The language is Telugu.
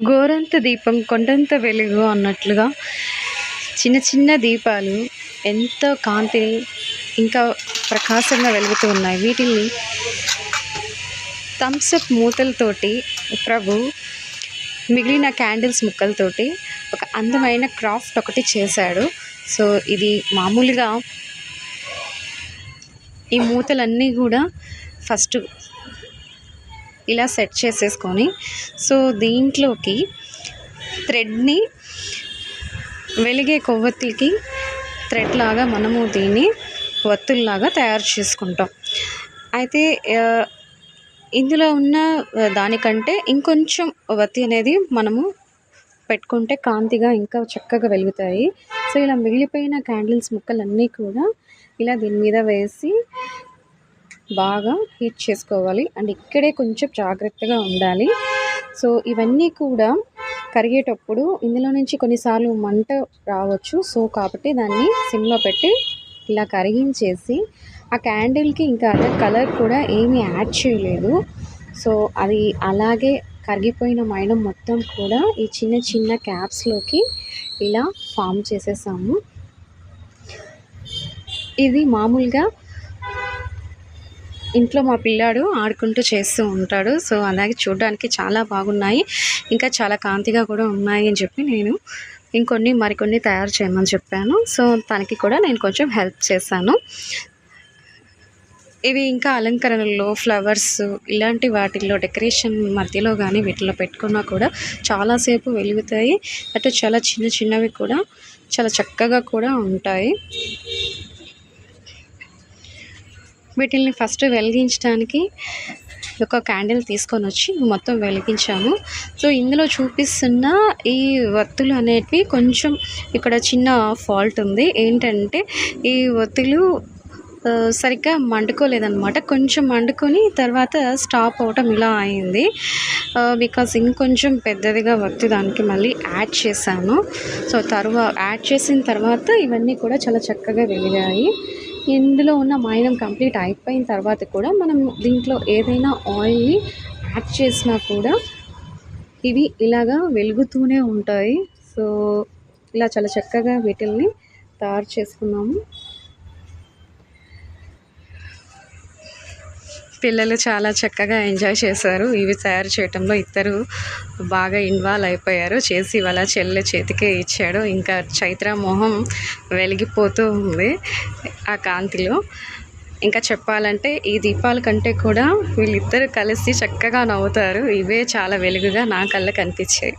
గోరంత దీపం కొండంత వెలుగు అన్నట్లుగా చిన్న చిన్న దీపాలు ఎంతో కాంతిని ఇంకా ప్రకాశంగా వెలుగుతూ ఉన్నాయి. వీటిని థమ్స్అప్ మూతలతోటి ప్రభు మిగిలిన క్యాండిల్స్ ముక్కలతోటి ఒక అందమైన క్రాఫ్ట్ ఒకటి చేశాడు. సో ఇది మామూలుగా ఈ మూతలన్నీ కూడా ఫస్ట్ ఇలా సెట్ చేసేసుకొని సో దీంట్లోకి థ్రెడ్ని వెలిగే కొవ్వొత్తికి థ్రెడ్ లాగా మనము దీన్ని వత్తుల్లాగా తయారు చేసుకుంటాం. అయితే ఇందులో ఉన్న దానికంటే ఇంకొంచెం వత్తి అనేది మనము పెట్టుకుంటే కాంతిగా ఇంకా చక్కగా వెలుగుతాయి. సో ఇలా మిగిలిపోయిన క్యాండిల్స్ ముక్కలన్నీ కూడా ఇలా దీని మీద వేసి బాగా హీట్ చేసుకోవాలి. అండ్ ఇక్కడే కొంచెం జాగ్రత్తగా ఉండాలి. సో ఇవన్నీ కూడా కరిగేటప్పుడు ఇందులో నుంచి కొన్నిసార్లు మంట రావచ్చు. సో కాబట్టి దాన్ని సిమ్లో పెట్టి ఇలా కరిగించేసి ఆ క్యాండిల్కి ఇంకా అదర్ కలర్ కూడా ఏమీ యాడ్ చేయలేదు. సో అది అలాగే కరిగిపోయిన మైనం మొత్తం కూడా ఈ చిన్న చిన్న క్యాప్స్లోకి ఇలా ఫామ్ చేసేసాము. ఇది మామూలుగా ఇంట్లో మా పిల్లాడు ఆడుకుంటూ చేస్తూ ఉంటాడు. సో అలాగే చూడడానికి చాలా బాగున్నాయి. ఇంకా చాలా కాంతిగా కూడా ఉన్నాయి అని చెప్పి నేను ఇంకొన్ని మరికొన్ని తయారు చేయమని చెప్పాను. సో తనకి కూడా నేను కొంచెం హెల్ప్ చేశాను. ఇవి ఇంకా అలంకరణలో ఫ్లవర్స్ ఇలాంటి వాటిల్లో డెకరేషన్ మధ్యలో కానీ వీటిలో పెట్టుకున్నా కూడా చాలాసేపు వెలుగుతాయి. అటు చాలా చిన్న చిన్నవి కూడా చాలా చక్కగా కూడా ఉంటాయి. వీటిల్ని ఫస్ట్ వెలిగించడానికి ఒక క్యాండిల్ తీసుకొని వచ్చి మొత్తం వెలిగించాము. సో ఇందులో చూపిస్తున్న ఈ వత్తులు అనేటివి కొంచెం ఇక్కడ చిన్న ఫాల్ట్ ఉంది. ఏంటంటే ఈ వత్తులు సరిగ్గా మండుకోలేదన్నమాట. కొంచెం మండుకొని తర్వాత స్టాప్ అవటం ఇలా అయింది. బికాస్ ఇంకొంచెం పెద్దదిగా వత్తి దానికి మళ్ళీ యాడ్ చేశాను. సో తర్వా యాడ్ చేసిన తర్వాత ఇవన్నీ కూడా చాలా చక్కగా వెలిగాయి. ఇందులో ఉన్న మైనం కంప్లీట్ అయిపోయిన తర్వాత కూడా మనం దీంట్లో ఏదైనా ఆయిల్ని యాడ్ చేసినా కూడా ఇవి ఇలాగా వెలుగుతూనే ఉంటాయి. సో ఇలా చాలా చక్కగా వీటిల్ని తయారు చేసుకున్నాము. పిల్లలు చాలా చక్కగా ఎంజాయ్ చేశారు. ఇవి తయారు చేయటంలో ఇద్దరు బాగా ఇన్వాల్వ్ అయిపోయారు. చేసి వాళ్ళ చెల్లె చేతికే ఇచ్చాడు. ఇంకా చైత్ర మొహం వెలిగిపోతూ ఉంది ఆ కాంతిలో. ఇంకా చెప్పాలంటే ఈ దీపాల కంటే కూడా వీళ్ళిద్దరు కలిసి చక్కగా నవ్వుతారు. ఇవే చాలా వెలుగుగా నా కళ్ళకు కనిపించాయి